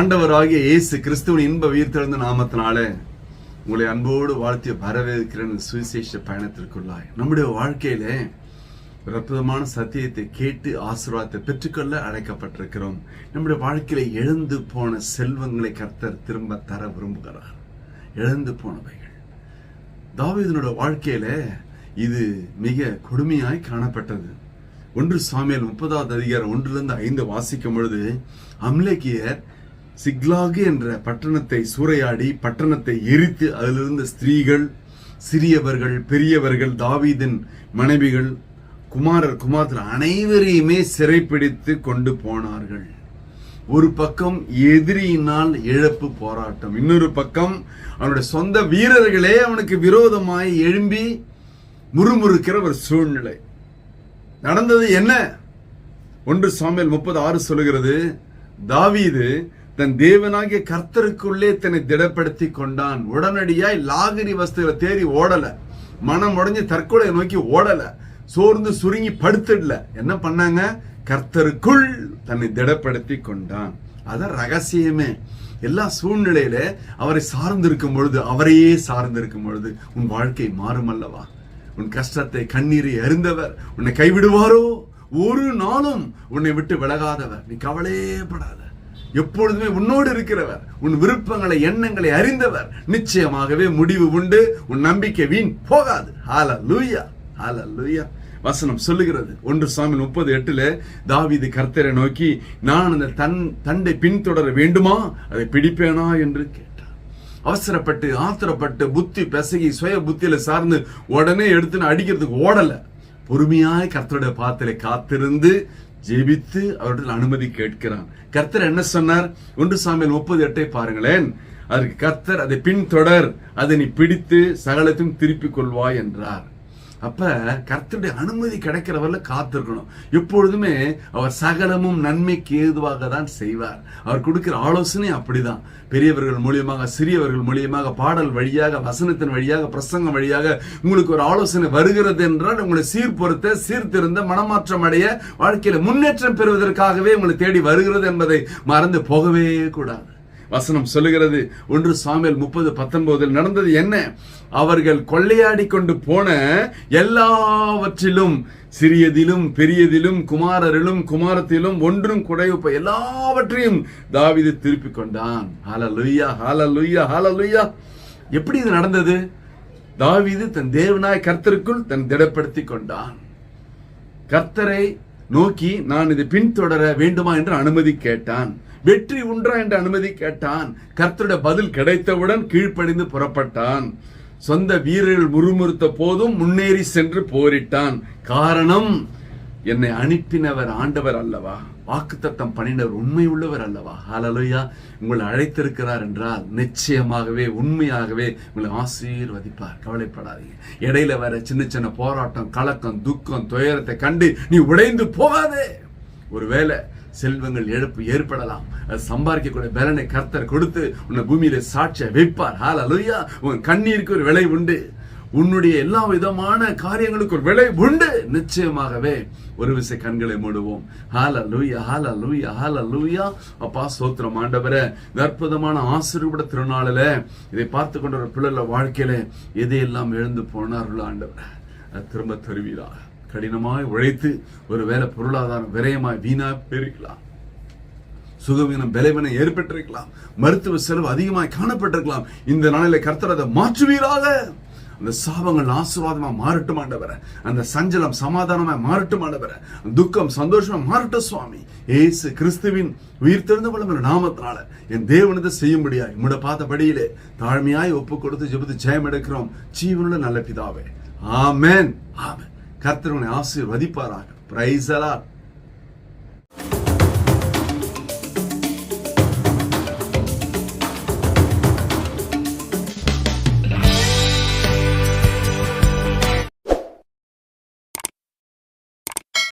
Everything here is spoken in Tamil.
ஆண்டவராகிய இயேசு கிறிஸ்துவின் இன்ப உயிர்த்தெழுந்த நாமத்தினாலே உங்களை அன்போடு வாழ்த்தி வரவேற்கிற சுவிசேஷ பயணத்திற்குள்ளாய். நம்முடைய வாழ்க்கையிலே ஒரு அற்புதமான சத்தியத்தை கேட்டு ஆசீர்வாதத்தை பெற்றுக்கொள்ள அழைக்கப்பட்டிருக்கிறோம். நம்முடைய வாழ்க்கையில எழுந்து போன செல்வங்களை கர்த்தர் திரும்ப தர விரும்புகிறார். எழுந்து போனவைகள். தாவீதனோட வாழ்க்கையில இது மிக கொடுமையாய் காணப்பட்டது. ஒன்று சாமியல் முப்பதாவது அதிகாரம் ஒன்றிலிருந்து ஐந்து வாசிக்கும் பொழுது அம்லேக்கியர் சிக்லாகு என்ற பட்டணத்தை சூறையாடி பட்டணத்தை எரித்து அதிலிருந்த ஸ்திரீகள் சிறியவர்கள் பெரியவர்கள் தாவீதின் மனைவிகள் குமாரர் குமாரர் அனைவரையுமே சிறைப்பிடித்து கொண்டு போனார்கள். ஒரு பக்கம் எதிரியினால் இழப்பு போராட்டம் இன்னொரு பக்கம் அவனுடைய சொந்த வீரர்களே அவனுக்கு விரோதமாய் எழும்பி முறுமுறுக்கிற ஒரு சூழ்நிலை. நடந்தது என்ன? ஒன்று சாமியல் முப்பது ஆறு சொல்லுகிறது தாவீது தன் தேவனாகிய கர்த்தருக்குள்ளே தன்னை திடப்படுத்தி கொண்டான். உடனடியாய் லாகிரி வஸ்துகளை தேடி ஓடல. மனம் உடஞ்சி தற்கொலை நோக்கி ஓடல. சோர்ந்து சுருங்கி படுத்துடல. என்ன பண்ணாங்க? கர்த்தருக்குள் தன்னை திடப்படுத்தி கொண்டான். அதான் ரகசியமே. எல்லா சூழ்நிலையில அவரை சார்ந்திருக்கும் பொழுது அவரையே சார்ந்திருக்கும் பொழுது உன் வாழ்க்கை மாறும் அல்லவா உன் கஷ்டத்தை கண்ணீரை அறிந்தவர் உன்னை கைவிடுவாரோ? ஒரு நாளும் உன்னை விட்டு விலகாதவர். நீ கவலையே படாத. எப்பொழுதுமே உன்னோடு இருக்கிறவர். உன் விருப்பங்களை எண்ணங்களை அறிந்தவர். நிச்சயமாகவே முடிவு உண்டு. உன் நம்பிக்கை வீண் போகாது. ஹால லூயா ஹால லூயா வசனம் சொல்லுகிறது. ஒன்று சாமி முப்பது எட்டுல தாவிது கர்த்தரை நோக்கி நான் அந்த தன் தண்டை பின்தொடர வேண்டுமா? அதை பிடிப்பேனா? என்று கேட்டார். அவசரப்பட்டு ஆத்திரப்பட்டு புத்தி பெசகி சுய புத்தியில சார்ந்து உடனே எடுத்து அடிக்கிறதுக்கு ஓடல. பொறுமையாய் கர்த்தருடைய பாத்திரை காத்திருந்து ஜெபித்து அவரிடத்தில் அனுமதி கேட்கிறான். கர்த்தர் என்ன சொன்னார்? ஒன்று சாமியல் முப்பது எட்டை பாருங்களேன். அதற்கு கர்த்தர் அதை பின்தொடர் அதை நீ பிடித்து சகலத்தையும் திருப்பிக் கொள்வாய் என்றார். அப்ப கர்த்தருடைய அனுமதி கிடைக்கிறவர்ல காத்திருக்கணும். எப்பொழுதுமே அவர் சகலமும் நன்மைக்கு ஏதுவாக தான் செய்வார். அவர் கொடுக்கிற ஆலோசனை அப்படிதான். பெரியவர்கள் மூலியமாக சிறியவர்கள் மூலியமாக பாடல் வழியாக வசனத்தின் வழியாக பிரசங்கம் வழியாக உங்களுக்கு ஒரு ஆலோசனை வருகிறது என்றால் உங்களை சீர்பொருத்த சீர்திருந்த மனமாற்றம் அடைய வாழ்க்கையில முன்னேற்றம் பெறுவதற்காகவே உங்களை தேடி வருகிறது என்பதை மறந்து போகவே கூடாது. வசனம் சொல்லுகிறது. ஒன்று சாமியல் முப்பது பத்தொன்பதில் நடந்தது என்ன? அவர்கள் கொள்ளையாடி கொண்டு போன எல்லாவற்றிலும் சிறியதிலும் பெரியதிலும் குமாரரிலும் குமாரத்திலும் ஒன்றும் குடையுப்ப எல்லாவற்றையும் தாவிது திருப்பி கொண்டான். ஹால லுய்யா ஹால லுய்யா ஹால லுய்யா எப்படி இது நடந்தது? தாவிது தன் தேவனாய் கர்த்தருக்குள் தன் திடப்படுத்தி கொண்டான். கர்த்தரை நோக்கி நான் இதை பின்தொடர வேண்டுமா? என்று அனுமதி கேட்டான். வெற்றி உண்டா என்று அனுமதி கேட்டான். கர்த்தருடைய பதில் கிடைத்தவுடன் கீழ்ப்படிந்து புறப்பட்டான். சொந்த வீரர்கள் முறுமுறுத்த போதும் முன்னேறி சென்று போரிட்டான். காரணம் என்னை அனுப்பினவர் ஆண்டவர் அல்லவா? வாக்குத்தத்தம் பண்ணினவர் உண்மை உள்ளவர் அல்லவா? ஹalleluya. உங்களை அழைத்திருக்கிறார் என்றால் நிச்சயமாகவே உண்மையாகவே உங்களை ஆசீர்வதிப்பார். கவலைப்படாதீங்க. இடையில வர சின்ன சின்ன போராட்டம் கலக்கம் துக்கம் துயரத்தை கண்டு நீ உடைந்து போகாதே. ஒருவேளை செல்வங்கள் இழப்பு ஏற்படலாம். சம்பாதிக்கக்கூடிய பலனை கர்த்தர் கொடுத்து உன்னை பூமியில சாட்சிய வைப்பார். ஹால ஹalleluya உன் கண்ணீருக்கு ஒரு விலை உண்டு. உன்னுடைய எல்லா விதமான காரியங்களுக்கு ஒரு விலை உண்டு. நிச்சயமாகவே ஒரு விசை கண்களை மூடுவோம். ஹால லூயா ஹால லூயா ஹால லூயா அப்பா சோத்திரம் ஆண்டவரே. அற்புதமான ஆசீர்வாத திருநாளில் இதை பார்த்து கொண்ட ஒரு பிள்ளைல வாழ்க்கையில எதையெல்லாம் எழுந்து போனார்களோ ஆண்டவரே. திரும்ப தருவீராக. கடினமாய் உழைத்து ஒரு வேலை பொருளாதாரம் விரயமாய் வீணா போயிருக்கலாம். சுகவீனம் விளைவினை ஏற்பட்டிருக்கலாம். மருத்துவ செலவு அதிகமாய் காணப்பட்டிருக்கலாம். இந்த நாளில கர்த்தர் அதை மாற்றுவீராக. அந்த சாபங்கள் ஆசீர்வாதமா மாறட்டும் ஆண்டவர. அந்த சஞ்சலம் சமாதானமா மாறட்டும் ஆண்டவர. துக்கம் சந்தோஷமா மாறட்டும் சுவாமி. ஏசு கிறிஸ்துவின் உயிர் தெரிந்த வளம் நாமத்தினால என் தேவனத்தை செய்யும்படியாய் உம்முட பார்த்தபடியிலே தாழ்மையாய் ஒப்பு கொடுத்து ஜெபத்து ஜெயம் எடுக்கிறோம் ஜீவனுள்ள நல்ல பிதாவே. ஆமேன். கர்த்தர் உன்னை ஆசீர்வதிப்பாராக. பிரைசலா